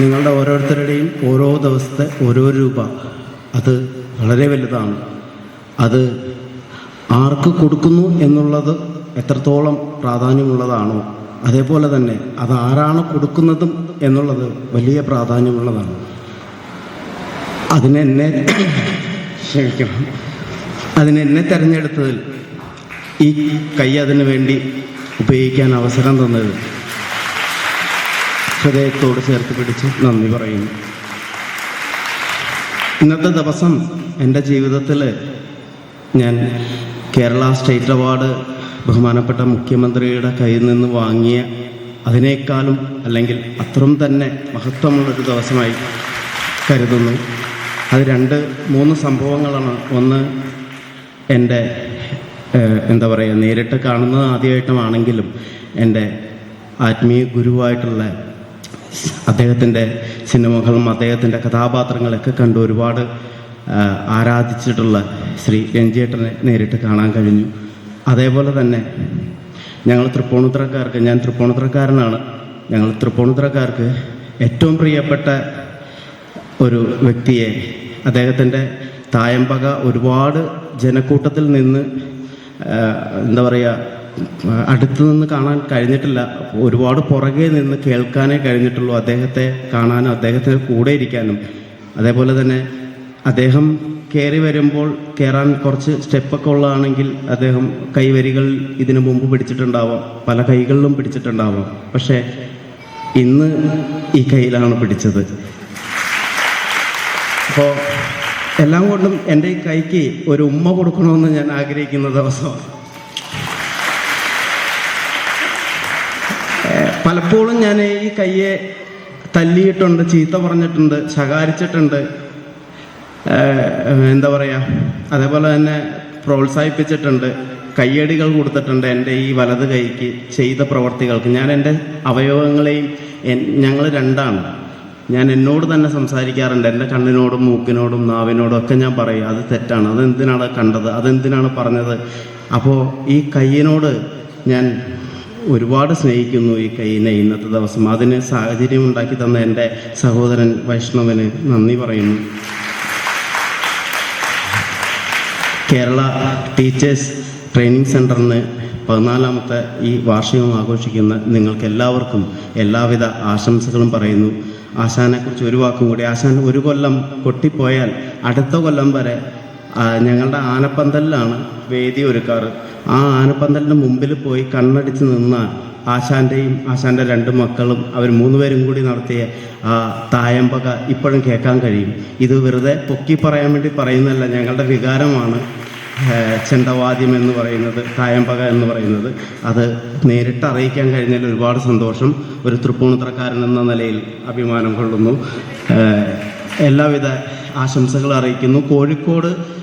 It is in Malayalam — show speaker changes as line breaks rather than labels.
നിങ്ങളുടെ ഓരോരുത്തരുടെയും ഓരോ ദിവസത്തെ ഓരോ രൂപ. അത് വളരെ വലുതാണ്. അത് ആർക്ക് കൊടുക്കുന്നു എന്നുള്ളത് എത്രത്തോളം പ്രാധാന്യമുള്ളതാണോ. അതേപോലെ തന്നെ അത് ആരാണ് കൊടുക്കുന്നതും എന്നുള്ളത് വലിയ പ്രാധാന്യമുള്ളതാണ്. അതിനെന്നെ ക്ഷമിക്കണം. അതിനെന്നെ തിരഞ്ഞെടുത്തതിൽ ഈ കൈ അതിനു വേണ്ടി ഉപയോഗിക്കാൻ അവസരം തന്നതിൽ ഹൃദയത്തോട് ചേർത്ത് പിടിച്ച് നന്ദി പറയുന്നു. ഇന്നത്തെ ദിവസം എന്റെ ജീവിതത്തിൽ ഞാൻ കേരള സ്റ്റേറ്റ് അവാർഡ് ബഹുമാനപ്പെട്ട മുഖ്യമന്ത്രിയുടെ കയ്യിൽ നിന്ന് വാങ്ങിയ അതിനേക്കാളും അല്ലെങ്കിൽ അത്രയും തന്നെ മഹത്വമുള്ളൊരു ദിവസമായി കരുതുന്നു. അത് രണ്ട് മൂന്ന് സംഭവങ്ങളാണ്. ഒന്ന് എന്റെ എന്താ പറയുക നേരിട്ട് കാണുന്നത് ആദ്യമായിട്ടുമാണെങ്കിലും എന്റെ ആത്മീയ ഗുരുവായിട്ടുള്ള അദ്ദേഹത്തിന്റെ സിനിമകളും അദ്ദേഹത്തിന്റെ കഥാപാത്രങ്ങളൊക്കെ കണ്ട് ഒരുപാട് ആരാധിച്ചിട്ടുള്ള ശ്രീ രഞ്ജേട്ടനെ നേരിട്ട് കാണാൻ കഴിഞ്ഞു. അതേപോലെ തന്നെ ഞങ്ങൾ തൃപ്പൂണിത്തുറക്കാർക്ക് ഞാൻ തൃപ്പൂണിത്തുറക്കാരനാണ്. ഞങ്ങൾ തൃപ്പൂണിത്തുറക്കാർക്ക് ഏറ്റവും പ്രിയപ്പെട്ട ഒരു വ്യക്തിയെ അദ്ദേഹത്തിന്റെ തായമ്പക ഒരുപാട് ജനക്കൂട്ടത്തിൽ നിന്ന് എന്താ പറയുക അടുത്ത് നിന്ന് കാണാൻ കഴിഞ്ഞിട്ടില്ല. ഒരുപാട് പുറകെ നിന്ന് കേൾക്കാനേ കഴിഞ്ഞിട്ടുള്ളൂ അദ്ദേഹത്തെ കാണാനും അദ്ദേഹത്തിന് കൂടെ ഇരിക്കാനും. അതേപോലെ തന്നെ അദ്ദേഹം കയറി വരുമ്പോൾ കയറാൻ കുറച്ച് സ്റ്റെപ്പൊക്കെ ഉള്ളതാണെങ്കിൽ അദ്ദേഹം കൈവരികൾ ഇതിനു മുമ്പ് പിടിച്ചിട്ടുണ്ടാവാം പല കൈകളിലും പിടിച്ചിട്ടുണ്ടാവാം. പക്ഷേ ഇന്ന് ഈ കയ്യിലാണ് പിടിച്ചത്. അപ്പോൾ എല്ലാം കൊണ്ടും എന്റെ ഈ കൈക്ക് ഒരു ഉമ്മ കൊടുക്കണമെന്ന് ഞാൻ ആഗ്രഹിക്കുന്ന ദിവസമാണ്. പലപ്പോഴും ഞാൻ ഈ കയ്യെ തല്ലിയിട്ടുണ്ട് ചീത്ത പറഞ്ഞിട്ടുണ്ട് ശകാരിച്ചിട്ടുണ്ട്. എന്താ പറയുക അതേപോലെ തന്നെ പ്രോത്സാഹിപ്പിച്ചിട്ടുണ്ട് കയ്യടികൾ കൊടുത്തിട്ടുണ്ട് എന്റെ ഈ വലത് കൈക്ക് ചെയ്ത പ്രവർത്തികൾക്ക്. ഞാൻ എന്റെ അവയവങ്ങളെയും ഞങ്ങൾ രണ്ടാണ്. ഞാൻ എന്നോട് തന്നെ സംസാരിക്കാറുണ്ട് എന്റെ കണ്ണിനോടും മൂക്കിനോടും നാവിനോടും ഒക്കെ ഞാൻ പറയും അത് തെറ്റാണ് അതെന്തിനാണ് കണ്ടത് അതെന്തിനാണ് പറഞ്ഞത്. അപ്പോൾ ഈ കയ്യിനോട് ഞാൻ ഒരുപാട് സ്നേഹിക്കുന്നു ഈ കൈനെ ഇന്നത്തെ ദിവസം. അതിന് സാഹചര്യം ഉണ്ടാക്കി തന്ന എന്റെ സഹോദരൻ വൈഷ്ണവന് നന്ദി പറയുന്നു. കേരള ടീച്ചേഴ്സ് ട്രെയിനിങ് സെന്ററിന് പതിനാലാമത്തെ ഈ വാർഷികം ആഘോഷിക്കുന്ന നിങ്ങൾക്ക് എല്ലാവർക്കും എല്ലാവിധ ആശംസകളും പറയുന്നു. ആശാനെക്കുറിച്ച് ഒരു വാക്കും കൂടി. ആശാൻ ഒരു കൊല്ലം പൊട്ടിപ്പോയാൽ അടുത്ത കൊല്ലം വരെ ഞങ്ങളുടെ ആനപ്പന്തലിലാണ് വേദി ഒരുക്കാറ്. ആ ആനപ്പന്തലിന്റെ മുമ്പിൽ പോയി കണ്ണടിച്ച് നിന്ന ആശാന്റെയും ആശാന്റെ രണ്ട് മക്കളും അവർ മൂന്നുപേരും കൂടി നടത്തിയ ആ തായമ്പക ഇപ്പോഴും കേൾക്കാൻ കഴിയും. ഇത് വെറുതെ പൊക്കി പറയാൻ വേണ്ടി പറയുന്നതല്ല ഞങ്ങളുടെ വികാരമാണ് ചെണ്ടവാദ്യം എന്ന് പറയുന്നത് തായമ്പക എന്ന് പറയുന്നത്. അത് നേരിട്ട് അറിയിക്കാൻ കഴിഞ്ഞാൽ ഒരുപാട് സന്തോഷം. ഒരു തൃപ്പൂണിത്തറക്കാരൻ എന്ന നിലയിൽ അഭിമാനം കൊള്ളുന്നു. എല്ലാവിധ ആശംസകൾ അറിയിക്കുന്നു. കോഴിക്കോട്